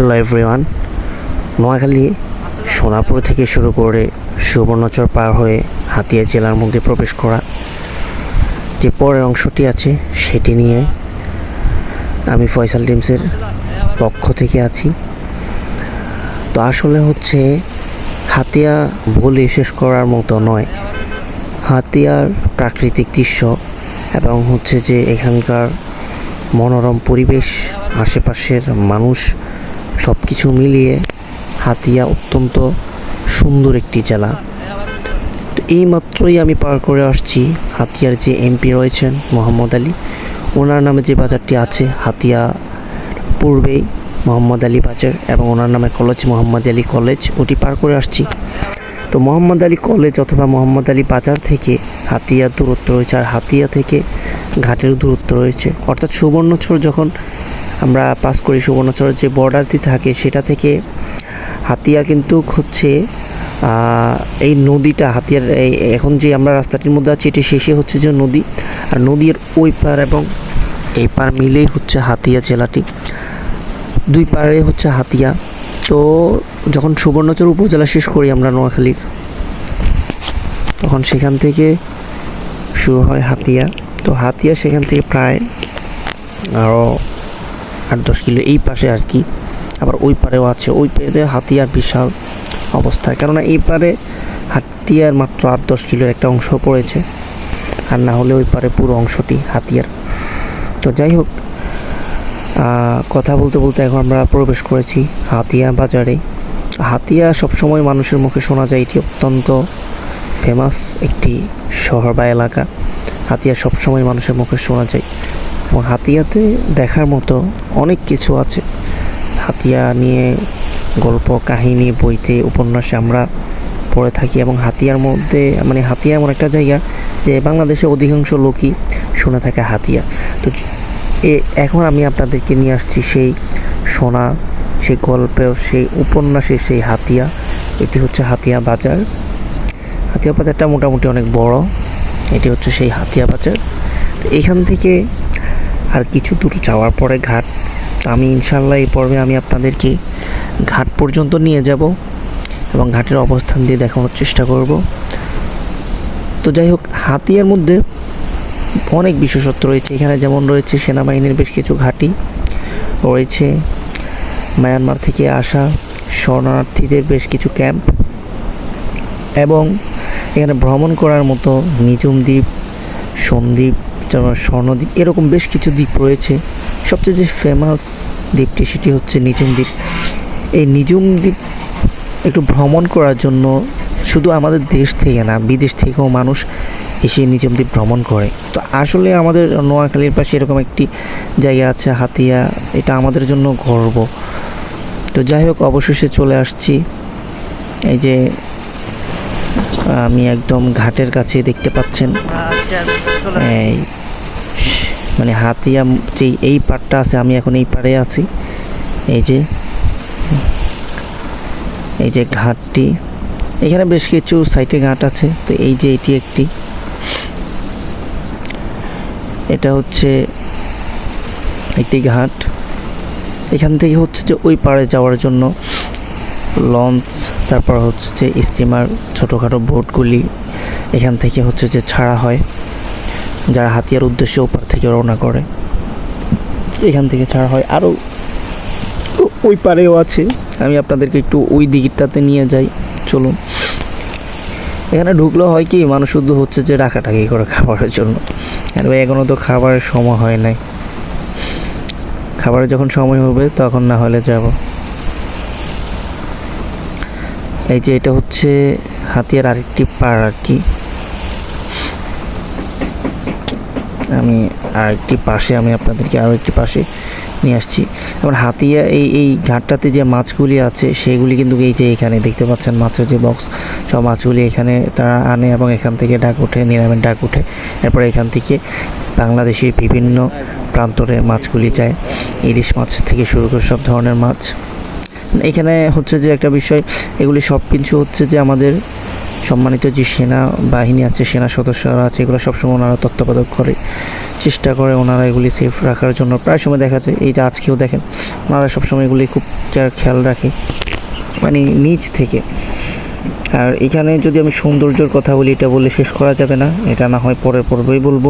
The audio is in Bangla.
হ্যালো এভরিওয়ান নোয়াখালী, সোনাপুর থেকে শুরু করে সুবর্ণচর পার হয়ে হাতিয়া জেলার মধ্যে প্রবেশ করা যে পরের অংশটি আছে, সেটি নিয়ে আমি ফয়সাল টিমসের পক্ষ থেকে আছি। তো আসলে হচ্ছে হাতিয়া বলে শেষ করার মতো নয়। হাতিয়ার প্রাকৃতিক দৃশ্য এবং হচ্ছে যে এখানকার মনোরম পরিবেশ, আশেপাশের মানুষ সব কিছু মিলিয়ে হাতিয়া অত্যন্ত সুন্দর একটি জেলা। তো এই মাত্রই আমি পার করে আসছি হাতিয়ার যে এমপি রয়েছেন মোহাম্মদ আলী। ওনার নামে যে বাজারটি আছে, হাতিয়া পূর্বেই মোহাম্মদ আলী বাজার এবং ওনার নামে কলেজ, মোহাম্মদ আলী কলেজ, ওটি পার করে আসছি। তো মোহাম্মদ আলী কলেজ অথবা মোহাম্মদ আলী বাজার থেকে হাতিয়ার দূরত্ব রয়েছে, আর হাতিয়া থেকে ঘাটের দূরত্ব রয়েছে। অর্থাৎ সুবর্ণচর যখন আমরা পাস করি সুবর্ণচরের যে বর্ডারটি থাকে, সেটা থেকে হাতিয়া কিন্তু হচ্ছে এই নদীটা, হাতিয়ার এখন যে আমরা রাস্তাটির মধ্যে আছি, এটি শেষে হচ্ছে যে নদী। আর নদীর ওই পার এবং এই পার মিলেই হচ্ছে হাতিয়া জেলাটি। দুই পারে হচ্ছে হাতিয়া। তো যখন সুবর্ণচর উপজেলা শেষ করি আমরা নোয়াখালীর, তখন সেখান থেকে শুরু হয় হাতিয়া। তো হাতিয়া সেখান থেকে প্রায় আরও আট, দশ কিলো এই পাশে আর কি। আবার ওই পারেও আছে, ওই পারে হাতিয়ার বিশাল অবস্থা। কেননা এই পারে হাতিয়ার মাত্র আট, দশ কিলোর একটা অংশ পড়েছে। আর না হলে ওই পারে পুরো অংশটি হাতিয়ার। তো যাই হোক কথা বলতে বলতে এখন আমরা প্রবেশ করেছি হাতিয়া বাজারে। হাতিয়া সবসময় মানুষের মুখে শোনা যায়, এটি অত্যন্ত ফেমাস একটি শহর বা এলাকা। হাতিয়া সবসময় মানুষের মুখে শোনা যায়। এবং হাতিয়াতে দেখার মতো অনেক কিছু আছে। হাতিয়া নিয়ে গল্প, কাহিনী, বইতে, উপন্যাসে আমরা পড়ে থাকি এবং হাতিয়ার মধ্যে মানে হাতিয়া এমন একটা জায়গা যে বাংলাদেশে অধিকাংশ লোকই শুনে থাকে হাতিয়া। তো এ, এখন আমি আপনাদেরকে নিয়ে আসছি সেই সোনা, সেই গল্পের, সেই উপন্যাসের সেই হাতিয়া। এটি হচ্ছে হাতিয়া বাজার। হাতিয়া বাজারটা মোটামুটি অনেক বড়। এটি হচ্ছে সেই হাতিয়া বাজার। এখান থেকে আর কিছু দূর যাওয়ার পরে ঘাট। তো আমি ইনশাল্লাহ এই পর্বে আমি আপনাদেরকে ঘাট পর্যন্ত নিয়ে যাব এবং ঘাটের অবস্থান দিয়ে দেখানোর চেষ্টা করব। তো যাই হোক, হাতিয়ার মধ্যে অনেক বিশেষত্ব রয়েছে। এখানে যেমন রয়েছে সেনাবাহিনীর বেশ কিছু ঘাঁটি, রয়েছে মায়ানমার থেকে আসা শরণার্থীদের বেশ কিছু ক্যাম্প এবং এখানে ভ্রমণ করার মতো নিজুম দ্বীপ সন্দ্বীপ যেমন স্বর্ণদ্বীপ, এরকম বেশ কিছু দ্বীপ রয়েছে। সবচেয়ে যে ফেমাস দ্বীপটি সেটি হচ্ছে নিজুম দ্বীপ। এই নিজুম দ্বীপ একটু ভ্রমণ করার জন্য শুধু আমাদের দেশ থেকে না, বিদেশ থেকেও মানুষ এসে নিজম দ্বীপ ভ্রমণ করে। তো আসলে আমাদের নোয়াখালীর পাশে এরকম একটি জায়গা আছে, হাতিয়া। এটা আমাদের জন্য গর্ব। তো যাই হোক, অবশেষে চলে আসছি। এই যে আমি একদম ঘাটের কাছে দেখতে পাচ্ছেন। এই মানে হাতিয়া যে এই পাড়টা আছে, আমি এখন এই পাড়ে আছি। এই যে এই যে ঘাটটি। এখানে বেশ কিছু সাইটে ঘাট আছে, তো এই যে এটি একটি। এটা হচ্ছে একটি ঘাট। এখান থেকে হচ্ছে যে ওই পাড়ে যাওয়ার জন্য লঞ্চ, তারপর হচ্ছে যে স্টিমার, ছোটোখাটো বোটগুলি, এখান থেকে হচ্ছে যে ছাড়া হয়, যারা হাতিয়ার উদ্দেশ্যে ওপার থেকে রওনা করে। এখান থেকে ছাড়া হয় আরও ওই পারেও আছে। আমি আপনাদেরকে একটু ওই দিকটাতে নিয়ে যাই, চলুন। এখানে ঢুকলেও হয় কি, মানুষ শুধু হচ্ছে যে রাখাটাকি করে খাবারের জন্য। আর ভাই এখনও তো খাবারের সময় হয় নাই। খাবারের যখন সময় হবে, তখন না হলে যাব। এই যে এটা হচ্ছে হাতিয়ার আরেকটি পাড় আর কি। আমি আরেকটি পাশে, আমি আপনাদেরকে আরও একটি পাশে নিয়ে আসছি। এবার হাতিয়া, এই এই ঘাটটাতে যে মাছগুলি আছে, সেগুলি কিন্তু এই যে এখানে দেখতে পাচ্ছেন, মাছের যে বক্স সব মাছগুলি এখানে তারা আনে এবং এখান থেকে ডাক ওঠে নিরামের ডাক ওঠে। এরপরে এখান থেকে বাংলাদেশের বিভিন্ন প্রান্তরে মাছগুলি যায়। ইলিশ মাছ থেকে শুরু করে সব ধরনের মাছ। এখানে হচ্ছে যে একটা বিষয়, এগুলি সব কিছু হচ্ছে যে আমাদের সম্মানিত যে সেনা বাহিনী আছে, সেনা সদস্যরা আছে, এগুলো সবসময় ওনারা তত্ত্বাবধান করে, চেষ্টা করে ওনারা এগুলি সেফ রাখার জন্য। প্রায় সময় দেখা যায়, এই যে আজকেও দেখেন, ওনারা সবসময় এগুলি খুব খেয়াল রাখে মানে নিচ থেকে। আর এখানে যদি আমি সৌন্দর্যর কথা বলি, এটা বলে শেষ করা যাবে না, এটা না হয় পরের পর্বই বলব।